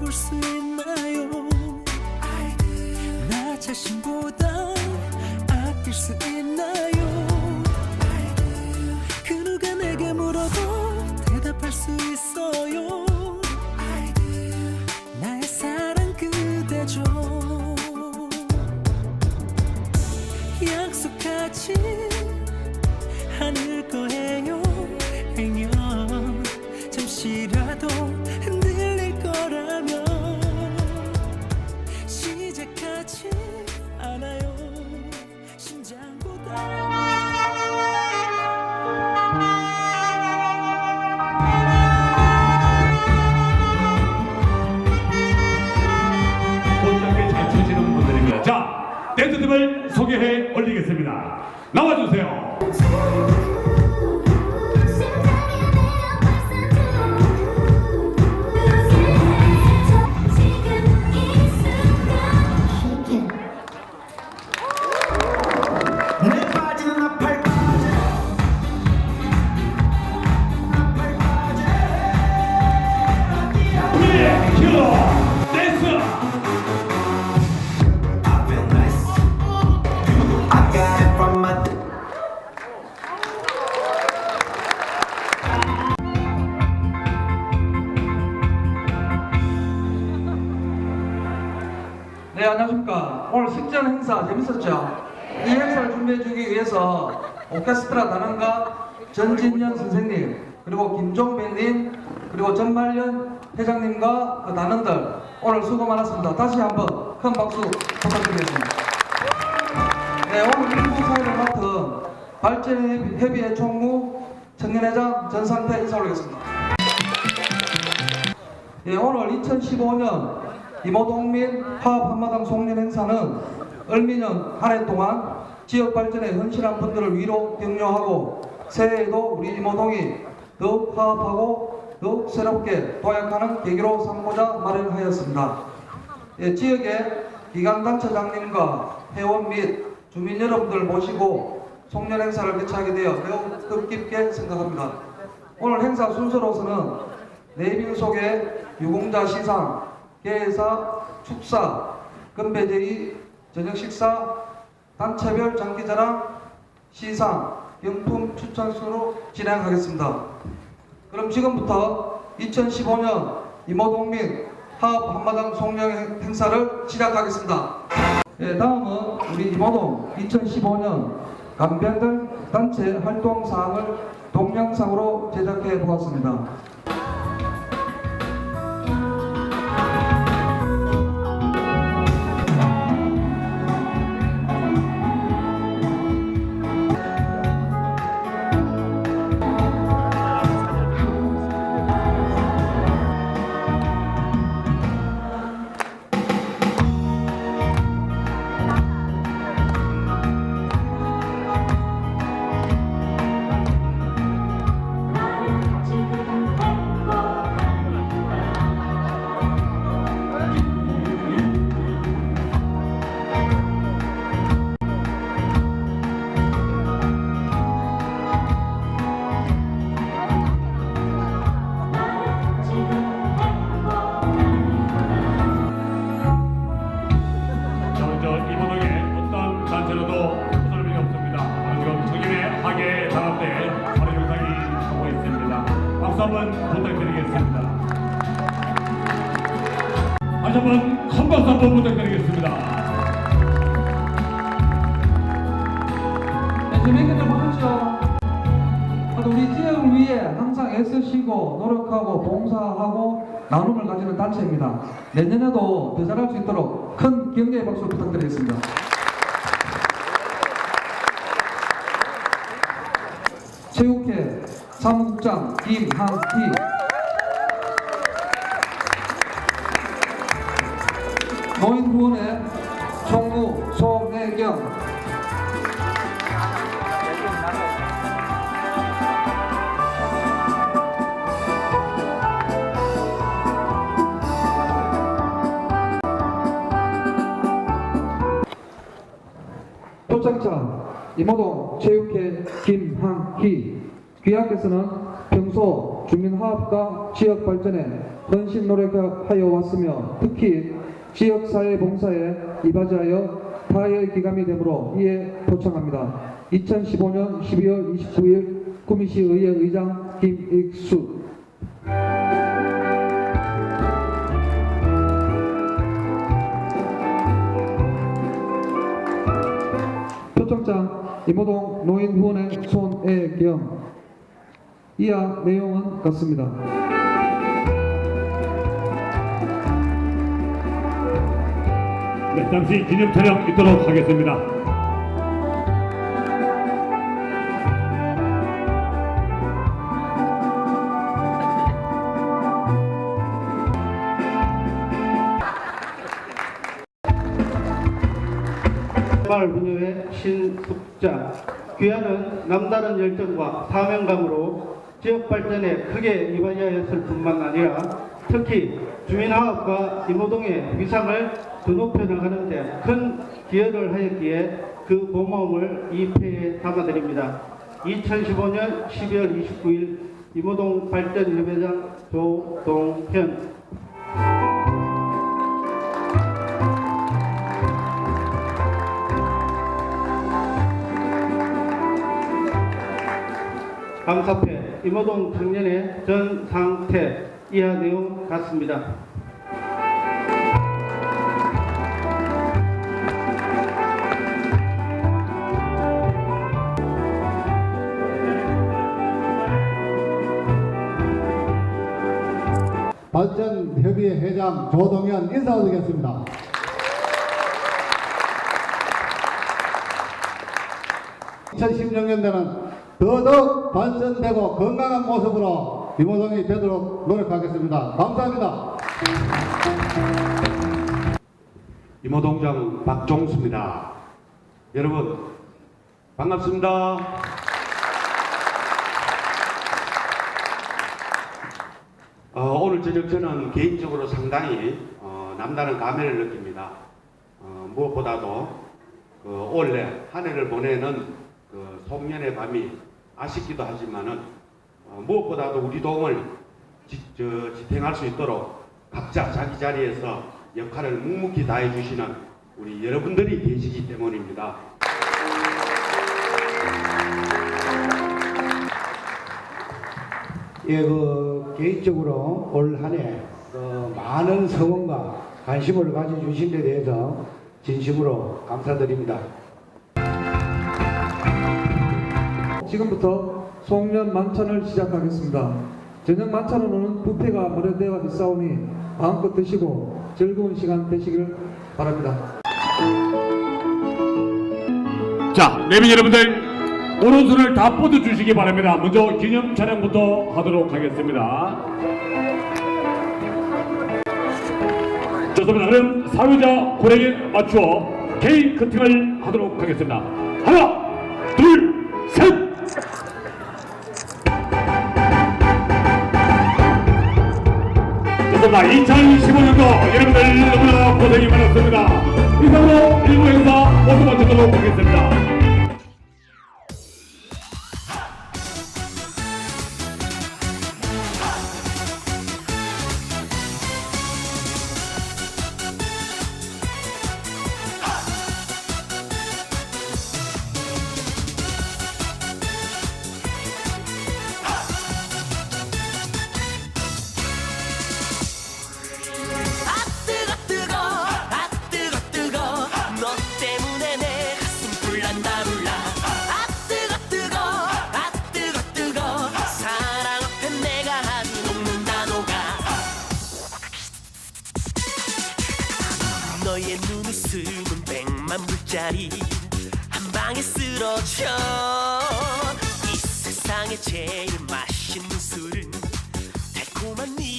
해볼 수 있나요? 나 자신보다 아낄 수 있나요? 그 누가 내게 물어도 대답할 수 있어요? 나의 사랑 그대죠. 약속하지 않을 거예요 식전 행사 재밌었죠? 이 행사를 준비해주기 위해서 오케스트라 단원가 전진현 선생님, 그리고 김종배님, 그리고 전말년 회장님과 그 단원들 오늘 수고 많았습니다. 다시 한번 큰 박수 부탁드리겠습니다. 네, 오늘 인사회를 맡은 발전협의회 총무 청년회장 전상태 인사 올리겠습니다. 예, 오늘 2015년 이모 동민 화합 한마당 송년 행사는 을미년 한 해 동안 지역 발전에 헌신한 분들을 위로 격려하고 새해에도 우리 이모동이 더욱 화합하고 더욱 새롭게 도약하는 계기로 삼고자 마련하였습니다. 예, 지역의 기관단체장님과 회원 및 주민 여러분들 모시고 송년 행사를 개최하게 되어 매우 뜻깊게 생각합니다. 오늘 행사 순서로서는 네이밍 속의 유공자 시상, 개회사, 축사, 건배제의, 저녁 식사, 단체별 장기자랑, 시상, 경품 추천 순으로 진행하겠습니다. 그럼 지금부터 2015년 이모동민 화합 한마당 행- 행사를 시작하겠습니다. 네, 다음은 우리 이모동 2015년 감별들 단체 활동 사항을 동영상으로 제작해 보았습니다. 애쓰시고 노력하고 봉사하고 나눔을 가지는 단체입니다. 내년에도 더 잘할 수 있도록 큰 격려의 박수 부탁드리겠습니다. 체육회 사무국장 김한희 노인후원회 이모동 체육회 김항희 귀하께서는 평소 주민화합과 지역 발전에 헌신 노력하여 왔으며 특히 지역사회 봉사에 이바지하여 타의 기감이 되므로 이에 포청합니다. 2015년 12월 29일 구미시 의회 의장 김익수 표창장 이모동 노인 후원의 손애경 이하 내용은 같습니다. 네, 잠시 기념 촬영 있도록 하겠습니다. 마을분녀의 신숙 자 귀하는 남다른 열정과 사명감으로 지역 발전에 크게 이바지하였을 뿐만 아니라 특히 주민화합과 이모동의 위상을 더 높여나가는 데 큰 기여를 하였기에 그 고마움을 이 패에 담아드립니다. 2015년 12월 29일 이모동 발전협회장 조동현 감사패 이모동 청년의 전 상태 이하 내용 같습니다. 발전협의회 회장 조동현 인사 드리겠습니다. (2016년도는) 더더욱 발전되고 건강한 모습으로 이모동이 되도록 노력하겠습니다. 감사합니다. 이모동장 박종수입니다. 여러분 반갑습니다. 어, 오늘 저녁 저는 개인적으로 상당히 어, 남다른 감회를 느낍니다. 어, 무엇보다도 그 올해 한 해를 보내는 그 송년의 밤이 아쉽기도 하지만은 어, 무엇보다도 우리 동을 지, 저, 지탱할 수 있도록 각자 자기 자리에서 역할을 묵묵히 다해 주시는 우리 여러분들이 계시기 때문입니다. 예, 그 개인적으로 올 한해 그 많은 성원과 관심을 가져주신 데 대해서 진심으로 감사드립니다. 지금부터 송년 만찬을 시작하겠습니다. 저녁 만찬으로는 뷔페가 마련되어 있사오니 마음껏 드시고 즐거운 시간 되시길 바랍니다. 자, 내빈 여러분들 오른손을 다 뻗어 주시기 바랍니다. 먼저 기념 촬영부터 하도록 하겠습니다. 좋습니다. 그럼 사회자 고령에 맞추어 커팅을 하도록 하겠습니다. 하나, 둘, 셋. 좋습니다. 2015년도 여러분들 너무나 고생이 많았습니다. 이상으로 일부 행사 모두 마치도록 하겠습니다. 너의 눈웃음은 백만 불짜리. 한 방에 쓰러져. 이 세상에 제일 맛있는 술은 달콤한 네